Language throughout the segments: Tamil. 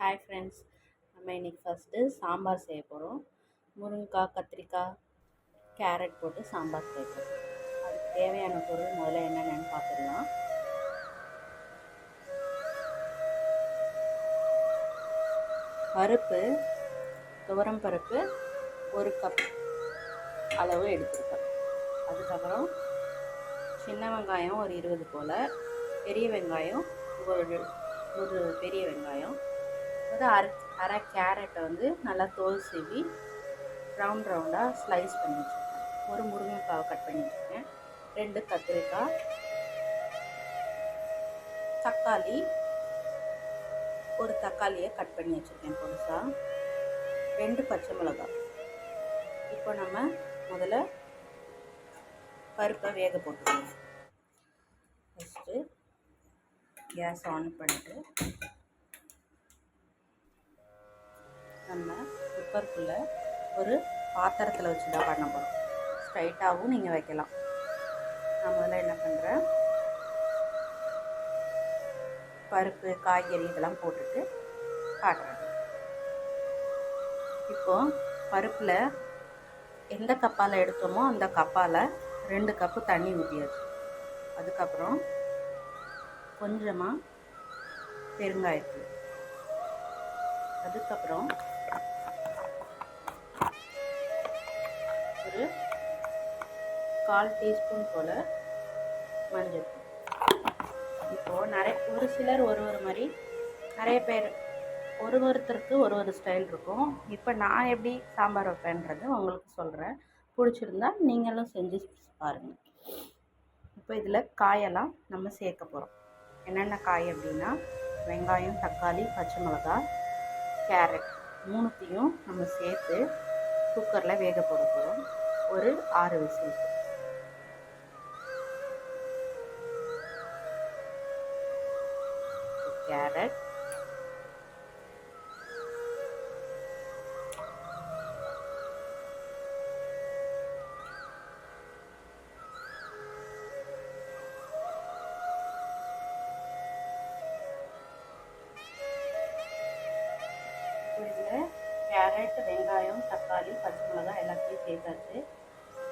ஹாய் ஃப்ரெண்ட்ஸ் நம்ம இன்றைக்கி ஃபஸ்ட்டு சாம்பார் செய்ய போகிறோம் முருங்கைக்காய் கத்திரிக்காய் கேரட் போட்டு சாம்பார் செய்ய போகிறோம் அதுக்கு தேவையான பொருள் முதல்ல என்னென்னு பார்த்துடலாம். பருப்பு துவரம் பருப்பு ஒரு கப் அளவு எடுத்துருக்கேன் அதுக்கப்புறம் சின்ன வெங்காயம் ஒரு இருபது போல் பெரிய வெங்காயம் ஒரு ஒரு பெரிய வெங்காயம் ஒரு அரை அரை கேரட்டை வந்து நல்லா தோல் சீவி ரவுண்ட் ரவுண்டாக ஸ்லைஸ் பண்ணி வச்சுருக்கேன். ஒரு முருங்கைக்காவை கட் பண்ணி வச்சுருக்கேன். ரெண்டு கத்திரிக்காய் தக்காளி ஒரு தக்காளியை கட் பண்ணி வச்சுருக்கேன் புதுசாக ரெண்டு பச்சை மிளகாய். இப்போ நம்ம முதல்ல பருப்பை வேக போட்டுக்கணும் ஃபஸ்ட்டு கேஸ் ஆன் பண்ணிட்டு நம்ம குக்கருக்குள்ளே ஒரு பாத்திரத்தில் வச்சு தான் பண்ண போகிறோம் ஸ்ட்ரைட்டாகவும் நீங்கள் வைக்கலாம். நான் முதல்ல என்ன பண்ணுறேன் பருப்பு காய்கறி இதெல்லாம் போட்டுட்டு காட்டுறேன். இப்போது பருப்பில் எந்த கப்பால் எடுத்தோமோ அந்த கப்பால் ரெண்டு கப்பு தண்ணி ஊற்றியாச்சு அதுக்கப்புறம் கொஞ்சமாக பெருங்காயத்தூள். அதுக்கப்புறம் கால் டீஸ்பூன் போல் மஞ்சள் இப்போது நிறைய ஒரு சிலர் ஒரு ஒரு மாதிரி நிறைய பேர் ஒரு ஒருத்தருக்கு ஒரு ஒரு ஸ்டைல் இருக்கும். இப்போ நான் எப்படி சாம்பார் வைப்பேன்றது உங்களுக்கு சொல்கிறேன் பிடிச்சிருந்தா நீங்களும் செஞ்சு பாருங்கள் இப்போ இதில் காயெல்லாம் நம்ம சேர்க்க போகிறோம் என்னென்ன காய் அப்படின்னா வெங்காயம் தக்காளி பச்சை மிளகாய் கேரட் மூணுத்தையும் நம்ம சேர்த்து குக்கரில் வேக போட போகிறோம் ஒரு ஆறு விசிலுக்கு கேரட் இதில் கேரட் வெங்காயம் தக்காளி பச்சை மிளகா எல்லாத்தையும் சேர்த்தாச்சு.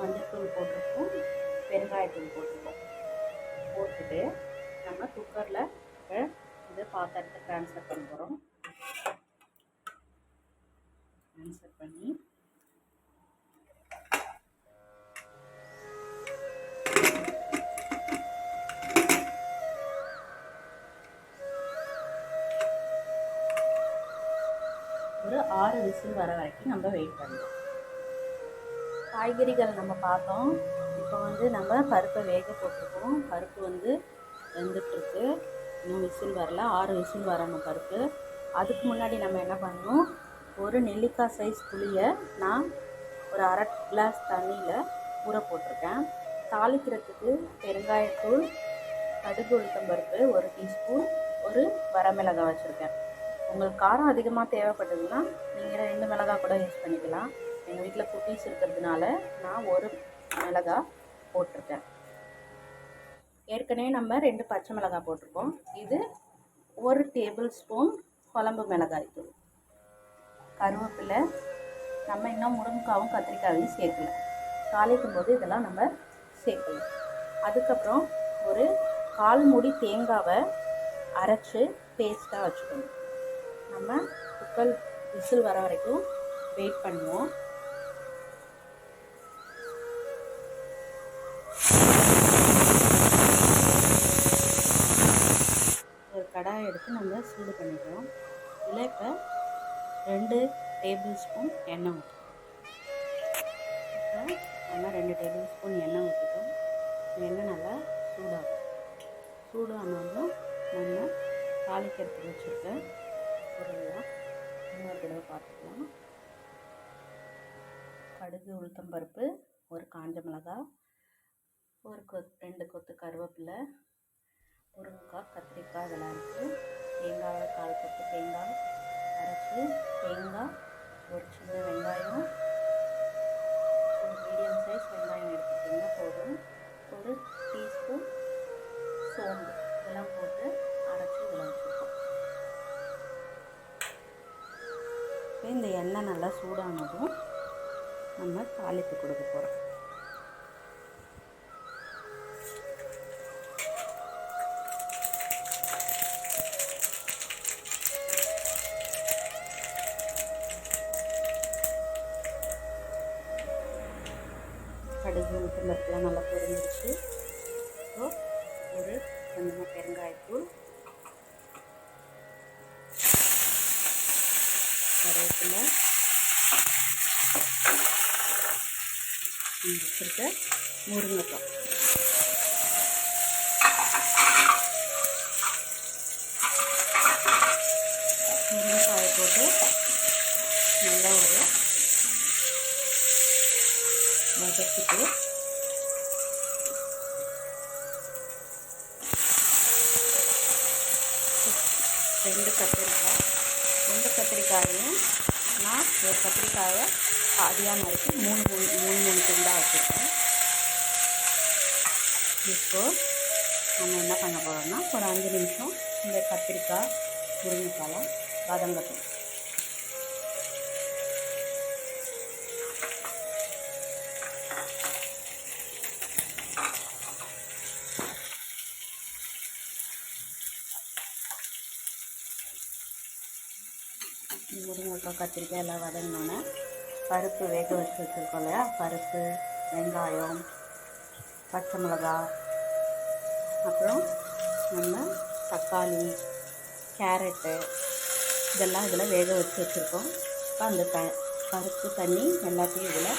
மஞ்சள்தூள் போட்டிருக்கோம். பெருங்காயத்தூள் போட்டிருக்கோம். போட்டுட்டு நம்ம குக்கரில் இது பாத்திரத்தை ட்ரான்ஸ்ஃபர் பண்ண போகிறோம் ட்ரான்ஸ்ஃபர் பண்ணி. ஒரு ஆறு விசில் வர வரைக்கும் நம்ம வெயிட் பண்ணலாம். காய்கறிகள் நம்ம பார்த்தோம். இப்போ வந்து நம்ம பருப்பை வேக போட்டிருக்கோம். பருப்பு வந்து வெந்துட்டுருக்கு. இன்னும் விசில் வரல ஆறு விசில் வரணும் பருப்பு அதுக்கு முன்னாடி நம்ம என்ன பண்ணணும்? ஒரு நெல்லிக்காய் சைஸ் புளியை நான் ஒரு அரை கிளாஸ் தண்ணியில் ஊற போட்டிருக்கேன். தாளிக்கிறதுக்கு பெருங்காயத்தூள் கடுகு உளுத்தம் பருப்பு ஒரு டீஸ்பூன் ஒரு வரமிளகாய் வச்சுருக்கேன். உங்களுக்கு காரம் அதிகமாக தேவைப்பட்டதுன்னா நீங்கள் ரெண்டு மிளகாய் கூட யூஸ் பண்ணிக்கலாம். எங்கள் வீட்டில் குட்டீஸ் இருக்கிறதுனால நான் ஒரு மிளகாய் போட்டிருக்கேன். ஏற்கனவே நம்ம ரெண்டு பச்சை மிளகாய் போட்டிருக்கோம். இது ஒரு டேபிள் ஸ்பூன் குழம்பு மிளகாய் தூள். கருவேப்பிலை நம்ம இன்னும் முருங்கைக்காவும் கத்திரிக்காயும் சேர்க்கல. தாளிக்கும் போது இதெல்லாம் நம்ம சேர்க்கலாம் அதுக்கப்புறம் ஒரு கால் மூடி தேங்காவை அரைச்சி பேஸ்ட்டாக வச்சுக்கணும். நம்ம குக்கர் விசில் வர வரைக்கும் வெயிட் பண்ணுவோம் ஒரு கடாயை எடுத்து நம்ம சூடு பண்ணிக்கிறோம். இதில் இப்போ ரெண்டு டேபிள் ஸ்பூன் எண்ணெய் ஊற்றணும் இப்போ ரெண்டு டேபிள் ஸ்பூன் எண்ணெய் ஊற்றிட்டோம் எண்ணெய் நல்லா சூடாகும் சூடானாலும் நம்ம தாளிக்கிறதுக்கு வச்சுருக்க பொருள்லாம் இன்னொரு தடவை பார்த்துக்கலாம். கடுகு உளுத்தம் பருப்பு ஒரு காஞ்ச மிளகாய் ஒரு கொத் ரெண்டு கொத்து கருவேப்பிலை முருங்கைக்காய் கத்திரிக்காய் இதெல்லாம் இருக்குது தேங்காவை கால் கொத்து தேங்காய் அரைச்சி தேங்காய் ஒரு சின்ன வெங்காயம் ஒரு மீடியம் சைஸ் வெங்காயம் எடுத்துக்கிட்டிங்கன்னா போதும். ஒரு டீஸ்பூன் சோம்பு இதெல்லாம் போட்டு அரைச்சி இதெல்லாம் வச்சுருக்கோம். இப்போ இந்த எண்ணெய் நல்லா சூடானதும் நம்ம தாளித்து கொடுக்க போகிறோம் கருவேப்பிலை வச்சுருக்க முருங்கைக்காய். முருங்கைக்காயை போட்டு நல்லா ஒரு வதக்கிட்டு நான் ஒரு கத்திரிக்காயை பாதியாக நறுக்கி மூணு மூணு மூணு மூணு துண்டாக வச்சுருக்கேன். இப்போது நம்ம என்ன பண்ண போகிறோம்னா ஒரு அஞ்சு நிமிஷம் இந்த கத்திரிக்காய் முருங்கைக்காலாம் வதங்கட்டும் முருங்கைக்காய் கத்திரிக்காய் எல்லாம் வதங்கினோன்னே பருப்பு வேக வச்சு வச்சுருக்கோம் இல்லையா? பருப்பு வெங்காயம் பச்சை மிளகாய் அப்புறம் நம்ம தக்காளி கேரட்டு இதெல்லாம் இதில் வேக வச்சு வச்சுருக்கோம். இப்போ அந்த த பருப்பு தண்ணி எல்லாத்தையும் இதில்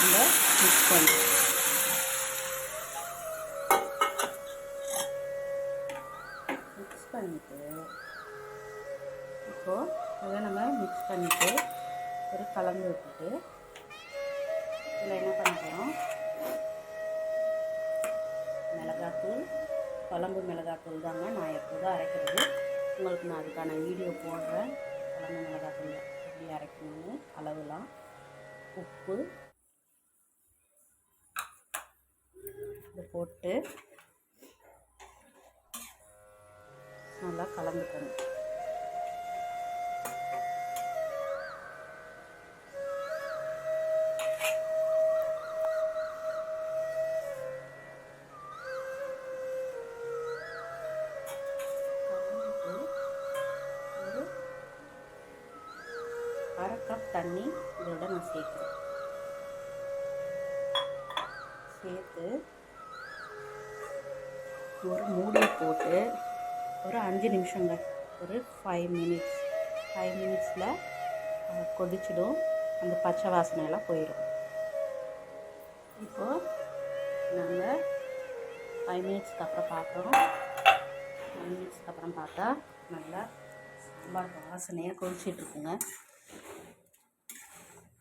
நம்ம மிக்ஸ் பண்ணுறோம் இப்போது அதை நம்ம மிக்ஸ் பண்ணிவிட்டு ஒரு கலந்து விட்டுட்டு இதில் என்ன பண்ண போகிறோம் மிளகாத்தூள் குழம்பு மிளகாத்தூள் தாங்க நான் எப்போதும் அரைக்கிறது. உங்களுக்கு நான் அதுக்கான வீடியோ போடுறேன். குழம்பு மிளகாத்தூள் எப்படி அரைக்கணும்னு அளவுலாம். உப்பு. இதை போட்டு நல்லா கலந்துக்கணும். தண்ணி இதோட நான் சேர்க்குறேன். சேர்த்து ஒரு மூடி போட்டு ஒரு அஞ்சு நிமிஷங்க ஒரு ஃபைவ் மினிட்ஸ் ஃபைவ் மினிட்ஸில் கொதிச்சிடும். அந்த பச்சை வாசனையெல்லாம் போயிடும். இப்போது நம்ம ஃபைவ் மினிட்ஸ்க்கு அப்புறம் பார்க்குறோம் ஃபைவ் மினிட்ஸ்க்கு அப்புறம் பார்த்தா நல்லா சாம்பார் வாசனையாக கொதிச்சிட்ருக்குங்க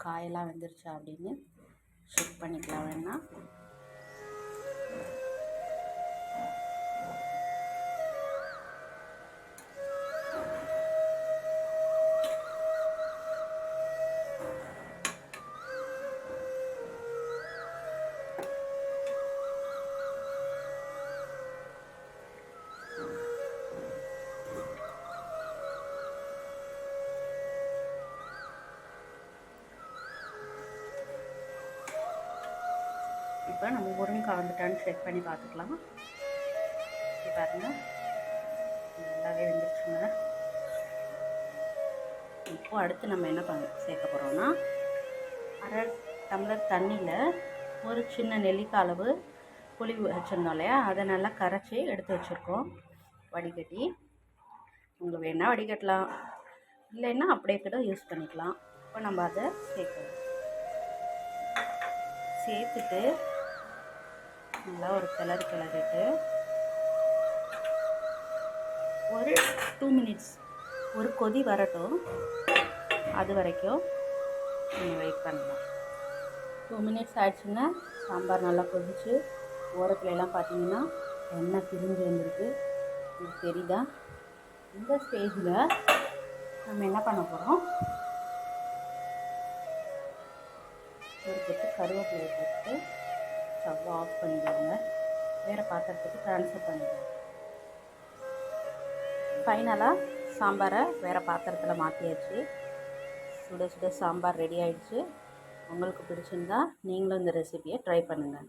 காயெல்லாம் வெந்துருச்சா அப்படின்னு செக் பண்ணிக்கலாம் வேணால் இப்போ நம்ம முருங்கை வந்துட்டான்னு செக் பண்ணி பார்த்துக்கலாம். இப்போ பாருங்க. நல்லாவே வெந்துருச்சுங்க. இப்போ அடுத்து நம்ம என்ன பண்ண சேர்க்க போகிறோம்னா அரை டம்ளர் தண்ணியில் ஒரு சின்ன நெல்லிக்காய் அளவு புளி வச்சுருந்தோம் இல்லையா? அதை நல்லா கரைச்சி எடுத்து வச்சுருக்கோம். வடிகட்டி. உங்களுக்கு வேணால் வடிகட்டலாம். இல்லைன்னா அப்படியே கூட யூஸ் பண்ணிக்கலாம். இப்போ நம்ம அதை சேர்க்கணும் சேர்த்துட்டு நல்லா ஒரு கிளறு கிளறிட்டு ஒரு டூ மினிட்ஸ் ஒரு கொதி வரட்டும். அது வரைக்கும் நீங்கள் வெயிட் பண்ணலாம். டூ மினிட்ஸ் ஆயிடுச்சுன்னா சாம்பார் நல்லா கொதிச்சு ஓரத்துல எல்லாம் பார்த்தீங்கன்னா எண்ணெய் பிரிஞ்சு வந்திருக்கு. இது தெரியுதா? இந்த ஸ்டேஜில் நம்ம என்ன பண்ண போகிறோம் ஒரு கொத்து கருவேப்பிலையை போட்டு ஸ்டவ் ஆஃப் பண்ணிடுவாங்க வேறு பாத்திரத்துக்கு ட்ரான்ஸ்ஃபர் பண்ணிடுவாங்க ஃபைனலாக சாம்பாரை வேறு பாத்திரத்தில் மாற்றியாச்சு சுட சுட சாம்பார் ரெடி ஆகிடுச்சு உங்களுக்கு பிடிச்சிருந்தா நீங்களும் இந்த ரெசிபியை ட்ரை பண்ணுங்கள்